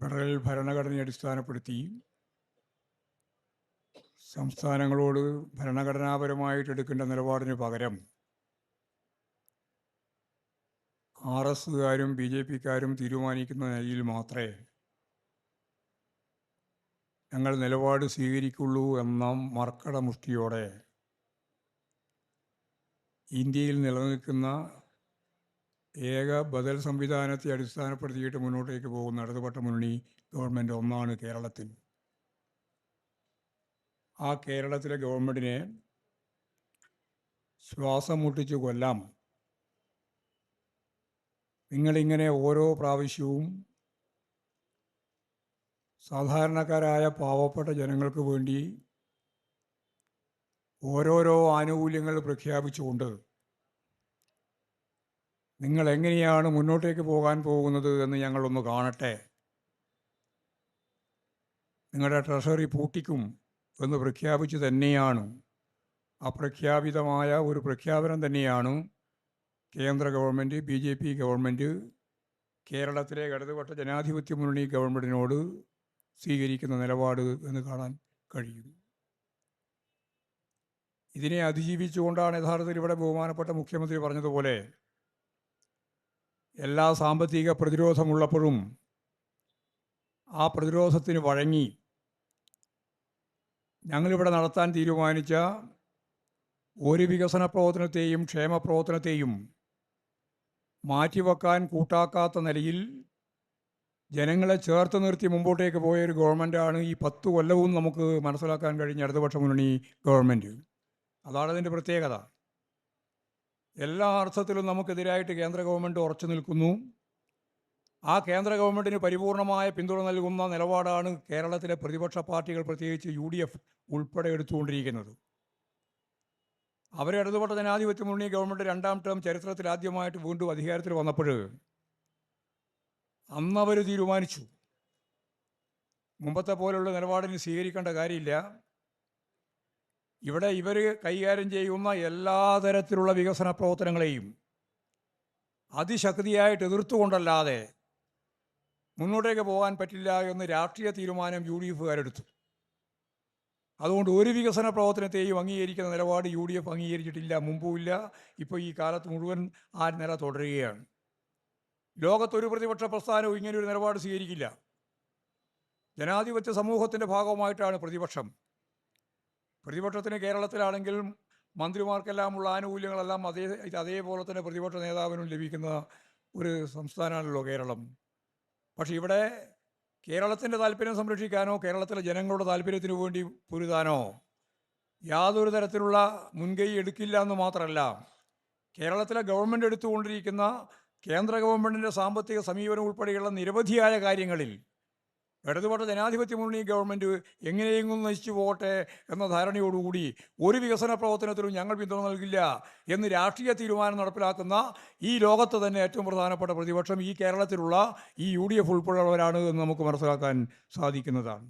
Federal ഭരണഘടനയെ അടിസ്ഥാനപ്പെടുത്തി സംസ്ഥാനങ്ങളോട് ഭരണഘടനാപരമായിട്ട് എടുക്കേണ്ട നിലപാടിന് പകരം ആർ എസുകാരും ബി ജെ പിക്കാരും തീരുമാനിക്കുന്ന നിലയിൽ മാത്രമേ ഞങ്ങൾ നിലപാട് സ്വീകരിക്കുള്ളൂ എന്ന മർക്കട മുഷ്ടിയോടെ ഇന്ത്യയിൽ നിലനിൽക്കുന്ന ഏക ബദൽ സംവിധാനത്തെ അടിസ്ഥാനപ്പെടുത്തിയിട്ട് മുന്നോട്ടേക്ക് പോകുന്ന ഇടതുപക്ഷ മുന്നണി ഗവൺമെന്റ് ഒന്നാണ് കേരളത്തിൽ. ആ കേരളത്തിലെ ഗവൺമെന്റിനെ ശ്വാസം മുട്ടിച്ചു കൊല്ലാം. നിങ്ങളിങ്ങനെ ഓരോ പ്രാവശ്യവും സാധാരണക്കാരായ പാവപ്പെട്ട ജനങ്ങൾക്ക് വേണ്ടി ഓരോരോ ആനുകൂല്യങ്ങൾ പ്രഖ്യാപിച്ചുകൊണ്ട് നിങ്ങൾ എങ്ങനെയാണ് മുന്നോട്ടേക്ക് പോകാൻ പോകുന്നത് എന്ന് ഞങ്ങളൊന്ന് കാണട്ടെ. നിങ്ങളുടെ ട്രഷറി പൂട്ടിക്കും എന്ന് പ്രഖ്യാപിച്ചു തന്നെയാണ്. അപ്രഖ്യാപിതമായ ഒരു പ്രഖ്യാപനം തന്നെയാണ് കേന്ദ്ര government B J P government കേരളത്തിലെ ഇടതുപക്ഷ ജനാധിപത്യ മുന്നണി ഗവൺമെന്റിനോട് സ്വീകരിക്കുന്ന നിലപാട് എന്ന് കാണാൻ കഴിയും. ഇതിനെ അതിജീവിച്ചുകൊണ്ടാണ് യഥാർത്ഥത്തിൽ ഇവിടെ ബഹുമാനപ്പെട്ട മുഖ്യമന്ത്രി പറഞ്ഞതുപോലെ എല്ലാ സാമ്പത്തിക പ്രതിരോധമുള്ളപ്പോഴും ആ പ്രതിരോധത്തിന് വഴങ്ങി ഞങ്ങളിവിടെ നടത്താൻ തീരുമാനിച്ച ഒരു വികസന പ്രവർത്തനത്തെയും ക്ഷേമ പ്രവർത്തനത്തെയും മാറ്റിവെക്കാൻ കൂട്ടാക്കാത്ത നിലയിൽ ജനങ്ങളെ ചേർത്ത് നിർത്തി മുമ്പോട്ടേക്ക് പോയ ഒരു ഗവൺമെന്റാണ് ഈ പത്ത് കൊല്ലവും നമുക്ക് മനസ്സിലാക്കാൻ കഴിഞ്ഞ ഇടതുപക്ഷ മുന്നണി ഗവൺമെന്റ്. അതാണ് അതിന്റെ പ്രത്യേകത. എല്ലാ അർത്ഥത്തിലും നമുക്കെതിരായിട്ട് കേന്ദ്ര ഗവൺമെന്റ് ഉറച്ചു നിൽക്കുന്നു. ആ കേന്ദ്ര ഗവൺമെന്റിന് പരിപൂർണമായ പിന്തുണ നൽകുന്ന നിലപാടാണ് കേരളത്തിലെ പ്രതിപക്ഷ പാർട്ടികൾ പ്രത്യേകിച്ച് യു ഡി എഫ് ഉൾപ്പെടെ എടുത്തുകൊണ്ടിരിക്കുന്നത്. അവരെ ഇടതുപെട്ട ജനാധിപത്യ മുന്നണി ഗവൺമെന്റ് രണ്ടാം ടേം ചരിത്രത്തിൽ ആദ്യമായിട്ട് വീണ്ടും അധികാരത്തിൽ വന്നപ്പോൾ അന്നവർ തീരുമാനിച്ചു. മുമ്പത്തെ പോലുള്ള നിലപാടിന് സ്വീകരിക്കേണ്ട കാര്യമില്ല. ഇവിടെ ഇവർ കൈകാര്യം ചെയ്യുന്ന എല്ലാ തരത്തിലുള്ള വികസന പ്രവർത്തനങ്ങളെയും അതിശക്തിയായിട്ട് എതിർത്തുകൊണ്ടല്ലാതെ മുന്നോട്ടേക്ക് പോകാൻ പറ്റില്ല എന്ന് രാഷ്ട്രീയ തീരുമാനം യു ഡി എഫുകാരെടുത്തു അതുകൊണ്ട് ഒരു വികസന പ്രവർത്തനത്തെയും അംഗീകരിക്കുന്ന നിലപാട് യു ഡി എഫ് അംഗീകരിച്ചിട്ടില്ല മുമ്പുമില്ല ഇപ്പോൾ ഈ കാലത്ത് മുഴുവൻ ആ നില തുടരുകയാണ്. ലോകത്തൊരു പ്രതിപക്ഷ പ്രസ്ഥാനവും ഇങ്ങനെ ഒരു നിലപാട് സ്വീകരിക്കില്ല. ജനാധിപത്യ സമൂഹത്തിന്റെ ഭാഗമായിട്ടാണ് പ്രതിപക്ഷം പ്രതിപക്ഷത്തിന് കേരളത്തിലാണെങ്കിൽ മന്ത്രിമാർക്കെല്ലാമുള്ള ആനുകൂല്യങ്ങളെല്ലാം അതേ അതേപോലെ തന്നെ പ്രതിപക്ഷ നേതാവിനും ലഭിക്കുന്ന ഒരു സംസ്ഥാനമാണല്ലോ കേരളം. പക്ഷേ ഇവിടെ കേരളത്തിന്റെ താല്പര്യം സംരക്ഷിക്കാനോ കേരളത്തിലെ ജനങ്ങളുടെ താല്പര്യത്തിന് വേണ്ടി പൊരുതാനോ യാതൊരു തരത്തിലുള്ള മുൻകൈ എടുക്കില്ല എന്ന് മാത്രമല്ല കേരളത്തിലെ ഗവൺമെന്റ് എടുത്തുകൊണ്ടിരിക്കുന്ന കേന്ദ്ര ഗവൺമെന്റിന്റെ സാമ്പത്തിക സമീപനം ഉൾപ്പെടെയുള്ള നിരവധിയായ കാര്യങ്ങളിൽ ഇടതുപക്ഷ ജനാധിപത്യ മുന്നണി ഗവൺമെന്റ് എങ്ങനെയെങ്കിലും നശിച്ചു പോകട്ടെ എന്ന ധാരണയോടുകൂടി ഒരു വികസന പ്രവർത്തനത്തിലും ഞങ്ങൾ പിന്തുണ നൽകില്ല എന്ന് രാഷ്ട്രീയ തീരുമാനം നടപ്പിലാക്കുന്ന ഈ ലോകത്ത് തന്നെ ഏറ്റവും പ്രധാനപ്പെട്ട പ്രതിപക്ഷം ഈ കേരളത്തിലുള്ള ഈ യു ഡി എഫ് ഉൾപ്പെടെയുള്ളവരാണ് എന്ന് നമുക്ക് മനസ്സിലാക്കാൻ സാധിക്കുന്നതാണ്.